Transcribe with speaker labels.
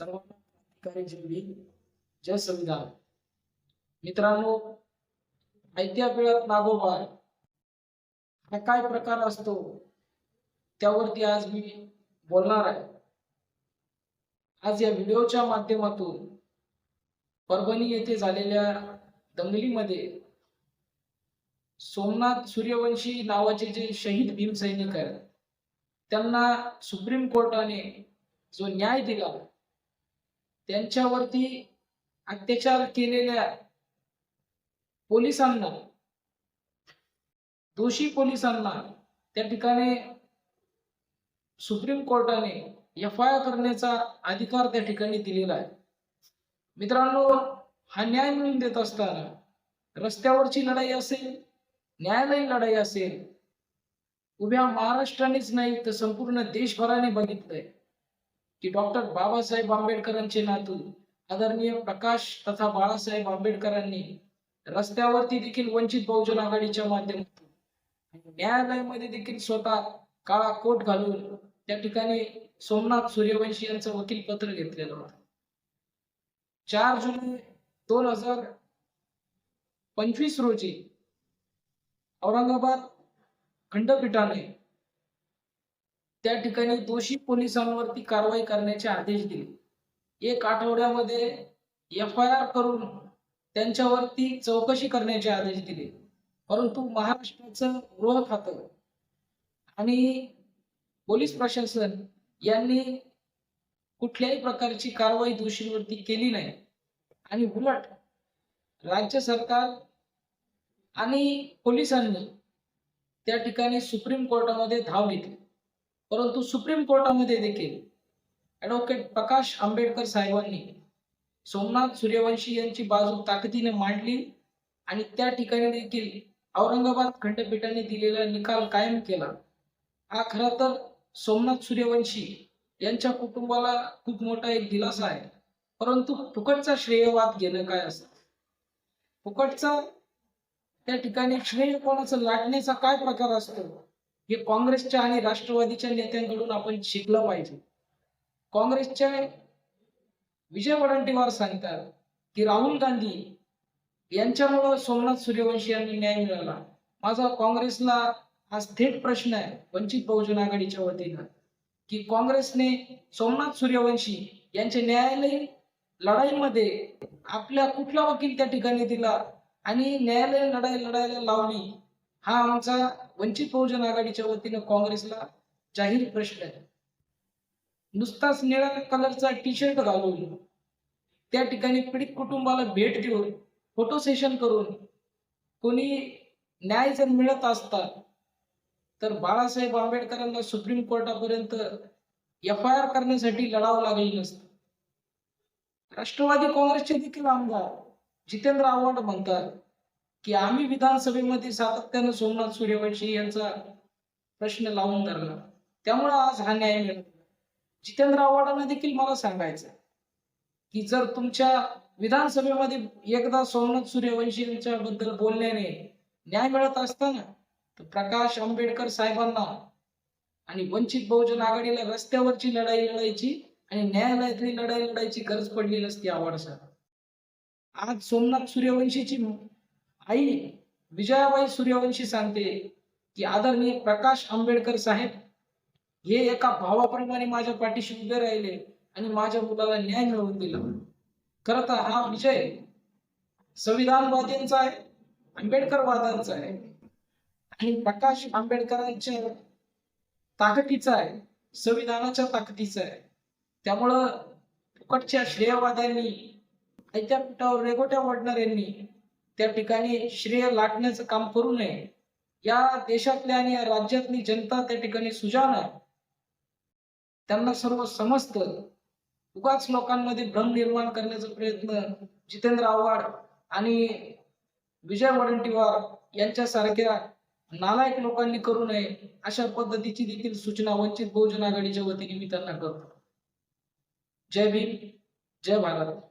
Speaker 1: सर्वांना क्रांतिकारी जय जय संविधान. मित्रांनो आयत्या वेळात नागोबा हा काय प्रकार असतो त्यावरती आज मी बोलणार आहे. आज या व्हिडिओच्या माध्यमातून परभणी येथे झालेल्या दंगलीमध्ये सोमनाथ सूर्यवंशी नावाचे जे शहीद भीम सैनिक आहेत त्यांना सुप्रीम कोर्टाने जो न्याय दिला त्यांच्यावरती अत्याचार केलेल्या पोलिसांना दोषी पोलिसांना त्या ठिकाणी सुप्रीम कोर्टाने एफ आय आर करण्याचा अधिकार त्या ठिकाणी दिलेला आहे. मित्रांनो हा न्याय मिळून देत असताना रस्त्यावरची लढाई असेल न्यायालयीन लढाई असेल उभ्या महाराष्ट्रानेच नाही तर संपूर्ण देशभराने बघितलंय. की डॉक्टर बाबासाहेब आंबेडकरांचे नातू आदरणीय प्रकाश तथा बाळासाहेब आंबेडकरांनी रस्त्यावरती देखील वंचित बहुजन आघाडीच्या माध्यमातून न्यायालयामध्ये देखील स्वतः काळा कोट घालून त्या ठिकाणी सोमनाथ सूर्यवंशी यांचं वकील पत्र घेतलेलं होतं. चार जुलै दोन हजार पंचवीस रोजी औरंगाबाद खंडपीठाने त्या ठिकाणी दोषी पोलिसांवरती कारवाई करण्याचे आदेश दिले. एक आठवड्यामध्ये एफ आय आर करून त्यांच्यावरती चौकशी करण्याचे आदेश दिले. परंतु महाराष्ट्राचं गृह खातं आणि पोलीस प्रशासन यांनी कुठल्याही प्रकारची कारवाई दोषींवरती केली नाही. आणि उलट राज्य सरकार आणि पोलिसांनी त्या ठिकाणी सुप्रीम कोर्टामध्ये धाव घेतली. परंतु सुप्रीम कोर्टामध्ये देखील ॲडव्होकेट प्रकाश आंबेडकर साहेबांनी सोमनाथ सूर्यवंशी यांची बाजू ताकदीने मांडली आणि त्या ठिकाणी देखील औरंगाबाद खंडपीठाने दिलेला निकाल कायम केला. हा खरा तर सोमनाथ सूर्यवंशी यांच्या कुटुंबाला खूप मोठा एक दिलासा आहे. परंतु फुकटचा श्रेयवाद घेणं काय असतं? फुकटचा त्या ठिकाणी श्रेय कोणाचं लाटण्याचा काय प्रकार असतो? हे काँग्रेसच्या आणि राष्ट्रवादीच्या नेत्यांकडून आपण शिकलं पाहिजे. काँग्रेसच्या विजय वडंटीवार सांगतात की राहुल गांधी यांच्यामुळं सोमनाथ सूर्यवंशी यांनी न्याय मिळाला माझा काँग्रेसला आज थेट प्रश्न आहे वंचित बहुजन आघाडीच्या वतीनं की काँग्रेसने सोमनाथ सूर्यवंशी यांच्या न्यायालयीन लढाईमध्ये आपल्या कुठला वकील त्या ठिकाणी दिला आणि न्यायालयीन लढाई लढायला लावली हा आमचा वंचित बहुजन आघाडीच्या वतीनं काँग्रेसला जाहीर प्रश्न आहे. नुसताच निळ्या कलरचा टी शर्ट घालून त्या ठिकाणी पीडित कुटुंबाला भेट देऊन फोटो सेशन करून कोणी न्याय जर मिळत असता तर बाळासाहेब आंबेडकरांना सुप्रीम कोर्टापर्यंत एफ आय आर करण्यासाठी लढावं लागलं नसतं. राष्ट्रवादी काँग्रेसचे देखील आमदार जितेंद्र आव्हाड म्हणतात की आम्ही विधानसभेमध्ये सातत्यानं सोमनाथ सूर्यवंशी यांचा प्रश्न लावून धरला. त्यामुळे आज हा न्याय मिळाला. जितेंद्र आव्हाडांना देखील मला सांगायचं की जर तुमच्या विधानसभेमध्ये एकदा सोमनाथ सूर्यवंशी यांच्याबद्दल बोलण्याने न्याय मिळत असताना तर प्रकाश आंबेडकर साहेबांना आणि वंचित बहुजन आघाडीला रस्त्यावरची लढाई लढायची आणि न्यायालयातली लढाई लढायची गरज पडली नसती आव्हाड साहेब. आज सोमनाथ सूर्यवंशीची आई विजयाबाई सूर्यवंशी सांगते की आदरणीय प्रकाश आंबेडकर साहेब हे एका भावाप्रमाणे माझ्या पाठीशी उभे राहिले आणि माझ्या मुलाला न्याय मिळवून दिला. खरं तर हा विजय संविधानवादींचा आहे आंबेडकरवादांचा आहे आणि प्रकाश आंबेडकरांच्या ताकदीचा आहे संविधानाच्या ताकदीचा आहे. त्यामुळं फुकटच्या श्रेयवाद्यांनी ऐत्या रेगोट्या वाढणाऱ्यांनी त्या ठिकाणी श्रेय लाटण्याचं काम करू नये. या देशातल्या आणि या राज्यातली जनता त्या ठिकाणी सुजाण आहे. त्यांना सर्व समजतं. उगाच लोकांमध्ये भ्रम निर्माण करण्याचा प्रयत्न जितेंद्र आव्हाड आणि विजय वडंटीवार यांच्यासारख्या नालायक लोकांनी करू नये अशा पद्धतीची देखील सूचना वंचित बहुजन आघाडीच्या वतीने मी त्यांना करतो. जय भीम जय भारत.